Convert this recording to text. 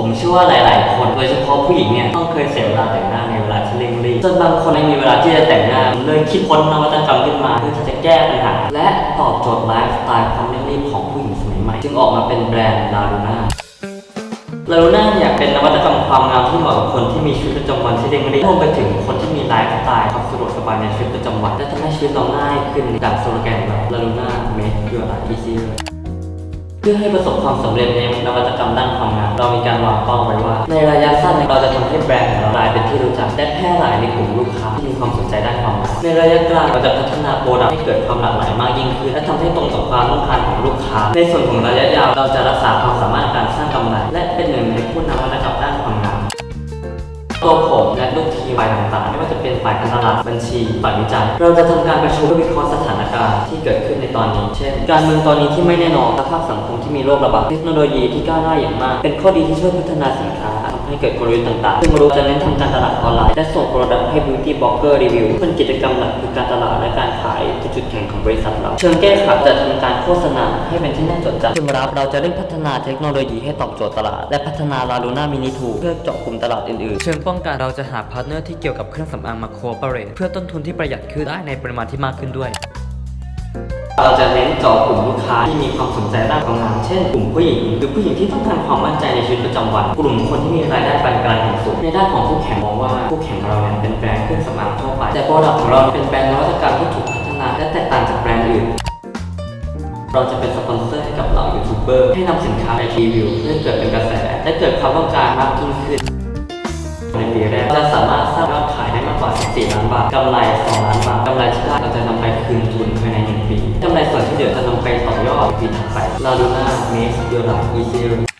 ผมเชื่อว่าหลาย ๆ คนโดยเฉพาะผู้หญิงเนี่ยต้องเคยเสียเวลาแต่งหน้าในเวลาที่เร่งรีบจนบางคนไม่มีเวลาที่จะแต่งหน้าเลยคิดค้นนวัตกรรมขึ้นมาเพื่อที่จะแก้ปัญหาและตอบโจทย์ไลฟ์สไตล์ความเร่งรีบของผู้หญิงสมัยใหม่ จึงออกมาเป็นแบรนด์ลาลูน่าลาลูน่าอยากเป็นนวัตกรรมความงามที่เหมาะกับคนที่มีชีวิตประจำวันที่เร่งรีบรวมไปถึงคนที่มีไลฟ์สไตล์ความสะดวกสบายในชีวิตประจำวันและทำให้ชีวิตเราง่ายขึ้นตามสโลแกนแบบลาลูน่า make your life easier เพื่อให้ประสบความสำเร็จในนวัตกรรมด้านความงามเรามีการวางเป้าไว้ว่า ในระยะสั้นเราจะทำให้แบรนด์ของเรากลายเป็นที่รู้จักและแพร่หลายในกลุ่มลูกค้าที่มีความสนใจด้านความงามในระยะกลางเราจะพัฒนาโปรดักต์ให้เกิดความหลากหลายมากยิ่งขึ้น และทำให้ตรงต่อความต้องการของลูกค้า ในส่วนของระยะยาวเราจะรักษาความสามารถการสร้างกำไรและ ฝ่ายต่างๆไม่ว่าจะเป็นฝ่ายการตลาดบัญชีฝ่ายวิจัย เราจะทำการประชุมเพื่อวิเคราะห์สถานการณ์ที่เกิดขึ้นในตอนนี้ เช่น การเมืองตอนนี้ที่ไม่แน่นอนสภาพสังคมที่มีโรคระบาดเทคโนโลยีที่ก้าวหน้าอย่างมาก เป็นข้อดีที่ช่วยพัฒนาสินค้าทำให้เกิดกลยุทธ์ต่างๆ ซึ่งเราจะเน้นทำการตลาดออนไลน์ และส่งโปรดักต์ให้ beauty blogger รีวิวเป็นกิจกรรมหลักคือการตลาดและการขาย จุดแข็งของบริษัทเรา เชิงแก้ไขจะทำการโฆษณาให้เป็นที่น่าจดจำซึ่งรับเราจะเร่งพัฒนาเทคโนโลยีให้ตอบโจทย์ตลาด และพัฒนาลาลูน่ามินิทูเพื่อเจาะกลุ่มตลาดอื่นๆ เชิงป้องกันเราจะหาพาร์ทเนอร์ที่เกี่ยวกับเครื่องสำอางมาโคเปเรทเพื่อต้นทุนที่ประหยัดขึ้นได้ในปริมาณที่มากขึ้นด้วยเราจะเน้นเจาะกลุ่มลูกค้าที่มีความสนใจด้านความงามเช่น กลุ่มผู้หญิงหรือผู้หญิงที่ต้องการความมั่นใจในชีวิตประจำวัน กลุ่มคนที่มีรายได้ปานกลางถึงสูงในด้านของคู่แข่งมองว่าคู่แข่งเราเนี่ยเป็นแบรนด์เครื่องสำอางทั่วไป แต่โปรดักต์ของเราเป็นแบรนด์นวัตกรรมที่ถูกพัฒนาและแตก เราจะเป็นสปอนเซอร์ให้กับเหล่ายูทูบเบอร์ให้นำสินค้าไปรีวิวเพื่อเกิดเป็นกระแสและเกิดความต้องการมากยิ่งขึ้นในปีแรกเราจะสามารถสร้างยอดขายได้มากกว่า 14 ล้านบาทกำไร 2 ล้านบาทกำไรที่ได้เราจะนำไปคืนทุนภายใน 1 ปีกำไรส่วนที่เหลือจะนำไปต่อยอดปีถัดไป Luna makes your life easier